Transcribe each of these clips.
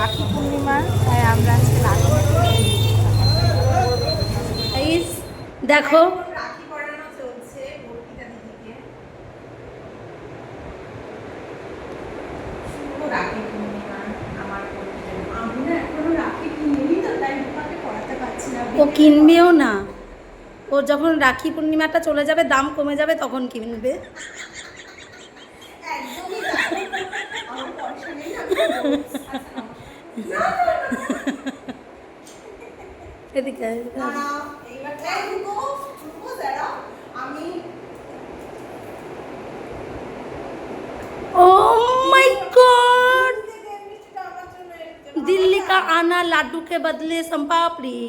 রাখি পূর্ণিমা তাই আমরা আজকে রাখি দেখো ও কিনবেও না। ও যখন রাখি পূর্ণিমাটা চলে যাবে দাম কমে যাবে তখন কিনবে। একদমই এদিকে আমি ও মাই गॉड दिल्ली का आना लाडू के बदले संपापड़ी।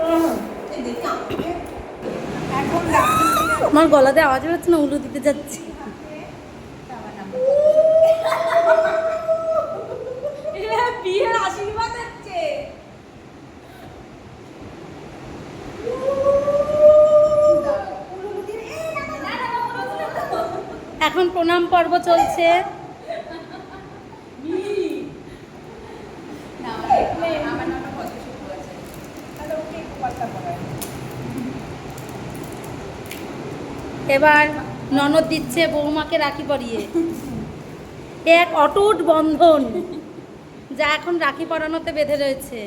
हम्म। এখন আমার গলাতে আওয়াজ হচ্ছে না উলু দিতে যাচ্ছি। এখন প্রণাম পর্ব চলছে। এবার ননদ দিচ্ছে বৌমাকে রাখি পরিয়ে। এক অটুট বন্ধন যা এখন রাখি পরানোতে বেঁধে রয়েছে।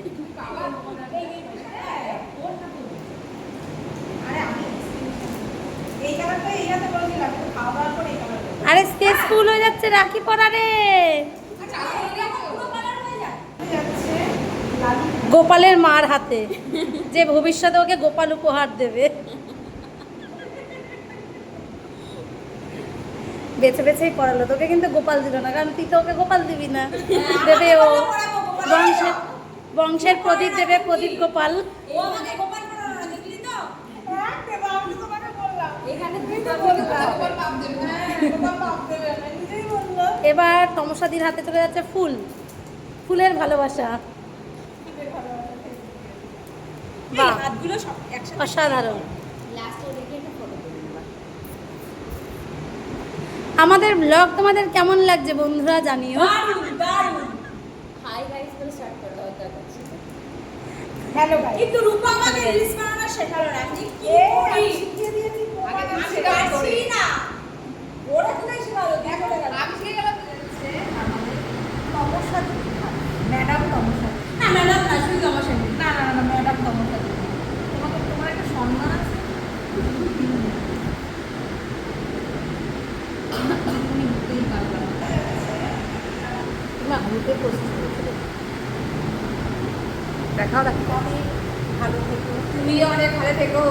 আরে স্কেচ ফুল হয়ে যাচ্ছে, রাখি পরারে গোপালের মার হাতে, যে ভবিষ্যতে ওকে গোপাল উপহার দেবে। বেছে বেছেই পড়ালো। তোকে কিন্তু গোপাল দিল না কারণ তুই তো ওকে গোপাল দিবি না। দেবে ও। বংশের বংশের প্রদীপ দেবে প্রদীপ গোপাল। ও আমাকে গোপাল পড়ানো না দেখলি তো? দেবা আমি তোমাকে বললাম। এখানে দুই তো গোপাল পাপ দেবে। গোপাল পাপ দেবে। না নিজেই বলল এবার তমসাদির হাতে চলে যাচ্ছে ফুল। ফুলের ভালোবাসা। অসাধারণ। আমাদের ব্লগ তোমাদের কেমন লাগছে বন্ধুরা জানিও। কিন্তু রূপা আমাকে রিলস বানানো শেখালো না আমি কি করি? শিখিয়ে দিয়েছি আগে তুমি শেখাচ্ছি না। ওরা কোথায় শেখালো দেখো আমি শিখে গেলাম তমসা ম্যাডাম তমসা না ম্যাডাম না শুধু তমসা না না না ম্যাডাম তমসা তোমাকে তোমার একটা সম্মান আছে তুমি বুঝতেই পারবে না না পোস্ট দেখাও দেখো আমি ভালো থেকো। তুমিও অনেক ভালো থেকো।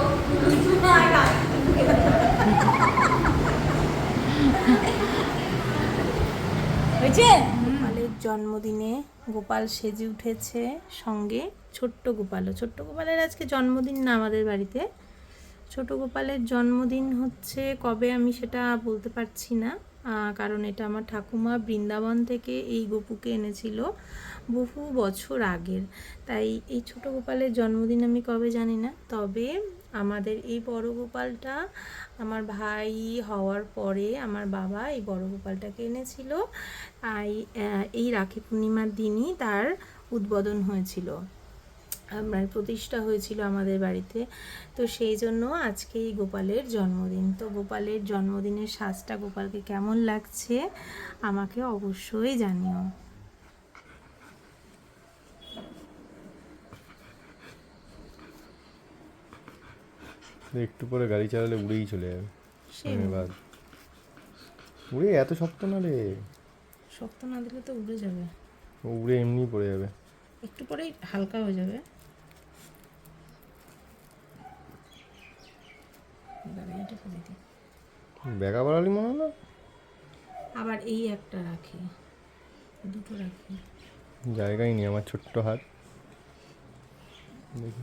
হয়েছে? গোপালের জন্মদিনে গোপাল সেজে উঠেছে সঙ্গে ছোট্ট গোপালও। ছোট্ট গোপালের আজকে জন্মদিন না আমাদের বাড়িতে। ছোট গোপালের জন্মদিন হচ্ছে কবে আমি সেটা বলতে পারছি না। কারণ এটা আমার ঠাকুমা বৃন্দাবন থেকে এই গপুকে এনেছিল বহু বছর আগের। তাই এই ছোট গোপালের জন্মদিন আমি কবে জানি না, তবে আমাদের এই বড় গোপালটা আমার ভাই হওয়ার পরে আমার বাবা এই বড় গোপালটাকে এনেছিল। তাই এই রাখি পূর্ণিমার দিনই তার উদ্বোধন হয়েছিল। আপনার প্রতিষ্ঠা হয়েছিল আমাদের বাড়িতে। তো সেই জন্য আজকেই গোপালের জন্মদিন। তো গোপালের জন্মদিনের সাজটা গোপালকে কেমন লাগছে আমাকে অবশ্যই জানিও। একটু পরে গাড়ি চালালে উড়েই চলে যাবে। ধন্যবাদ উড়ে এত শক্ত না রে। শক্ত না দিলে তো উড়ে যাবে। ও উড়ে এমনি পড়ে যাবে। একটু পরেই হালকা হয়ে যাবে। এইটা করে বাড়ালি মনে হলো আবার এই একটা রাখি দুটো রাখি। জায়গাই নেই আমার ছোট্ট হাত। দেখি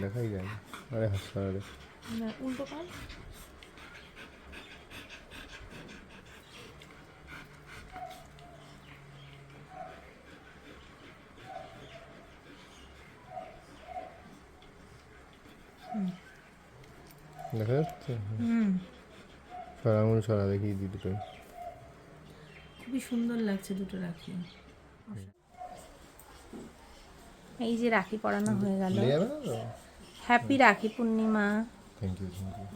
দেখাই যায় আরে হাসপাতালে। না, উল্টো কর দেখা যাচ্ছে? হুম। সরা আঙুল সরা দেখি দি দুটোই খুবই সুন্দর লাগছে দুটো রাখি। এই যে রাখি পরানো হয়ে গেল। Happy Rakhi Purnima. Thank you thank you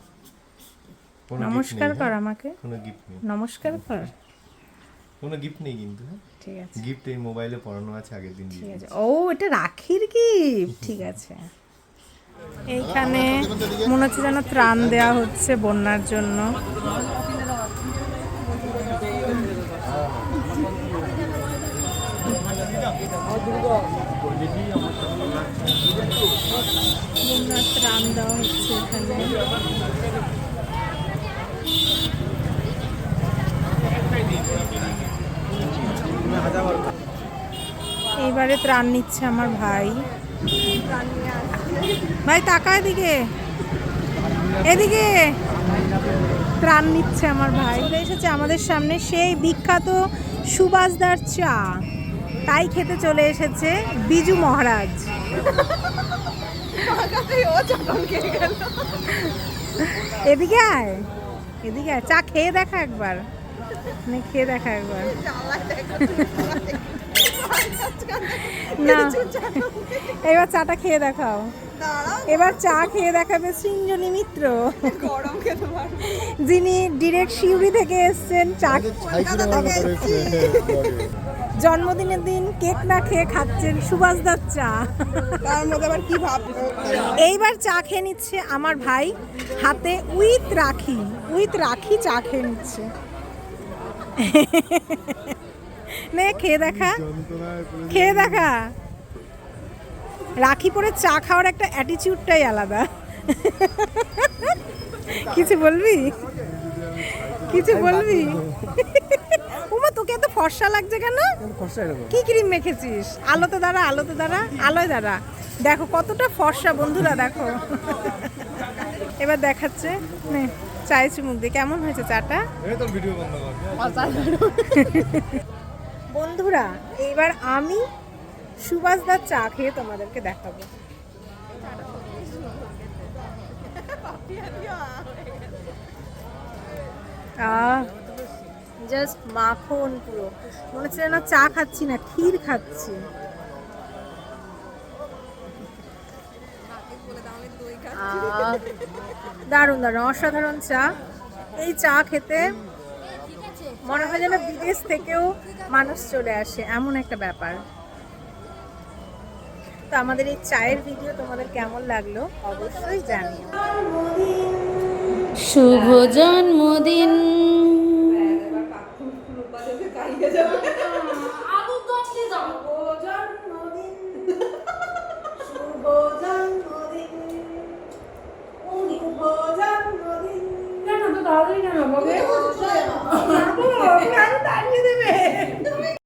নমস্কার কর আমাকে। কোনো গিফট নেই। নমস্কার কর। কোনো গিফট নেই কিন্তু হ্যাঁ? ঠিক আছে। গিফট এই মোবাইলে পড়ানো আছে আগের দিন ঠিক আছে। ও এটা রাখির গিফট ঠিক আছে। এইখানে মনে হচ্ছে যেন ত্রাণ দেওয়া হচ্ছে বন্যার জন্য। ত্রাণ দেওয়া হচ্ছে এখানে। এইবারে ত্রাণ নিচ্ছে আমার ভাই। ভাই তাকা এদিকে। এদিকে। প্রাণ নিচ্ছে আমার ভাই। চলে এসেছে আমাদের সামনে সেই বিখ্যাত সুবাসদার চা। তাই খেতে চলে এসেছে বিজু মহারাজ। এদিকে আয়। এদিকে আয়। চা খেয়ে দেখা একবার। নে খেয়ে দেখা একবার। না। এবার চাটা খেয়ে দেখাও। এবার চা খেয়ে দেখাবে সৃঞ্জনী মিত্র। যিনি ডিরেক্ট শিউরি থেকে এসেছেন চা। জন্মদিনের দিন কেক না খেয়ে খাচ্ছেন সুভাষদার চা। তার মধ্যে আবার কি ভাব? এইবার চা খেয়ে নিচ্ছে আমার ভাই হাতে উইথ রাখি উইথ রাখি চা খেয়ে নিচ্ছে। নে খেয়ে দেখা। খেয়ে দেখা। রাখি পরে চা খাওয়ার একটা অ্যাটিচিউডটাই আলাদা। কিছু বলবি? কিছু বলবি? উমা তোকে এত ফর্সা লাগছে কেন? কি ক্রিম মেখেছিস? আলোতে দাঁড়া আলোতে দাঁড়া আলোয় দাঁড়া। দেখো কতটা ফর্সা বন্ধুরা দেখো। এবার দেখাচ্ছে। নে চায় চুমুক দিয়ে কেমন হয়েছে চাটা? ভিডিও বন্ধ কর। বন্ধুরা, এইবার আমি সুভাষদার চা খেয়ে তোমাদেরকে দেখাবো। জাস্ট মাখন পুরো। মনে হচ্ছে না চা খাচ্ছি না, ক্ষীর খাচ্ছি। দারুণ দারুণ, অসাধারণ চা। এই চা খেতে মনে হয় যেন বিদেশ থেকেও মানুষ চলে আসে, এমন একটা ব্যাপার। তো আমাদের এই চায়ের ভিডিও তোমাদের কেমন লাগল অবশ্যই জানি শুভ জন্মদিন।